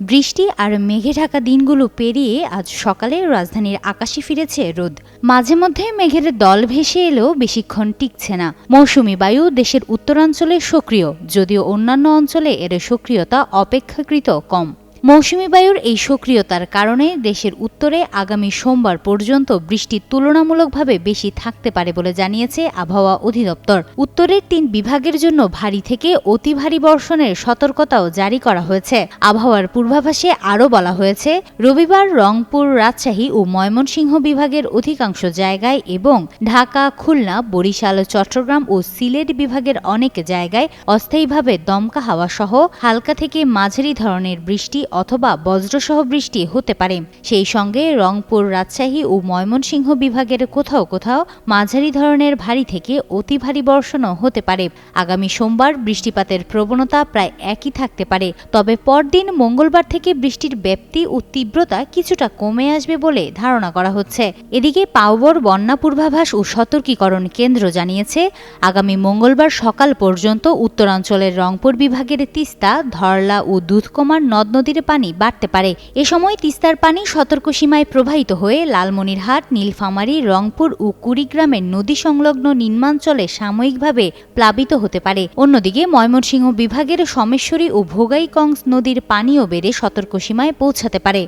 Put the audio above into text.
বৃষ্টি আর মেঘে ঢাকা দিনগুলো পেরিয়ে আজ সকালে রাজধানীর আকাশে ফিরেছে রোদ। মাঝে মধ্যে মেঘের দল ভেসে এলেও বেশিক্ষণ টিকছে না। মৌসুমি বায়ু দেশের উত্তরাঞ্চলে সক্রিয়, যদিও অন্যান্য অঞ্চলে এর সক্রিয়তা অপেক্ষাকৃত কম। মৌসুমি বায়ুর এই সক্রিয়তার কারণে দেশের উত্তরে আগামী সোমবার পর্যন্ত বৃষ্টি তুলনামূলকভাবে বেশি থাকতে পারে বলে জানিয়েছে আবহাওয়া অধিদপ্তর। উত্তরের তিন বিভাগের জন্য ভারী থেকে অতি ভারী বর্ষণের সতর্কতাও জারি করা হয়েছে। আবহাওয়ার পূর্বাভাসে আরও বলা হয়েছে, রবিবার রংপুর, রাজশাহী ও ময়মনসিংহ বিভাগের অধিকাংশ জায়গায় এবং ঢাকা, খুলনা, বরিশাল, চট্টগ্রাম ও সিলেট বিভাগের অনেক জায়গায় অস্থায়ীভাবে দমকা হাওয়া সহ হালকা থেকে মাঝারি ধরনের বৃষ্টি অথবা বজ্রসহ বৃষ্টি হতে পারে। সেই সঙ্গে রংপুর রাজশাহী ও ময়মনসিংহ বিভাগের কোথাও কোথাও মাঝারি ধরনের ভারী থেকে অতি ভারী বর্ষণও হতে পারে। আগামী সোমবার বৃষ্টিপাতের প্রবণতা প্রায় একই থাকতে পারে। তবে পরদিন মঙ্গলবার থেকে বৃষ্টির ব্যাপ্তি ও তীব্রতা কিছুটা কমে আসবে বলে ধারণা করা হচ্ছে। এদিকে পাওবর, বন্যা পূর্বাভাস ও সতর্কীকরণ কেন্দ্র জানিয়েছে, আগামী মঙ্গলবার সকাল পর্যন্ত উত্তরাঞ্চলের রংপুর বিভাগের তিস্তা, ধরলা ও দুধকুমার নদ নদীর পানি বাড়তে পারে। এ সময় তিস্তার পানি সতর্ক সীমায় প্রবাহিত হয়ে লালমনিরহাট, নীলফামারী, রংপুর ও কুড়িগ্রামের নদী সংলগ্ন নিম্নাঞ্চলে সাময়িকভাবে প্লাবিত হতে পারে। অন্যদিকে ময়মনসিংহ বিভাগের সমেশ্বরী ও ভোগাইকংস নদীর পানিও বেড়ে সতর্ক সীমায় পৌঁছাতে পারে।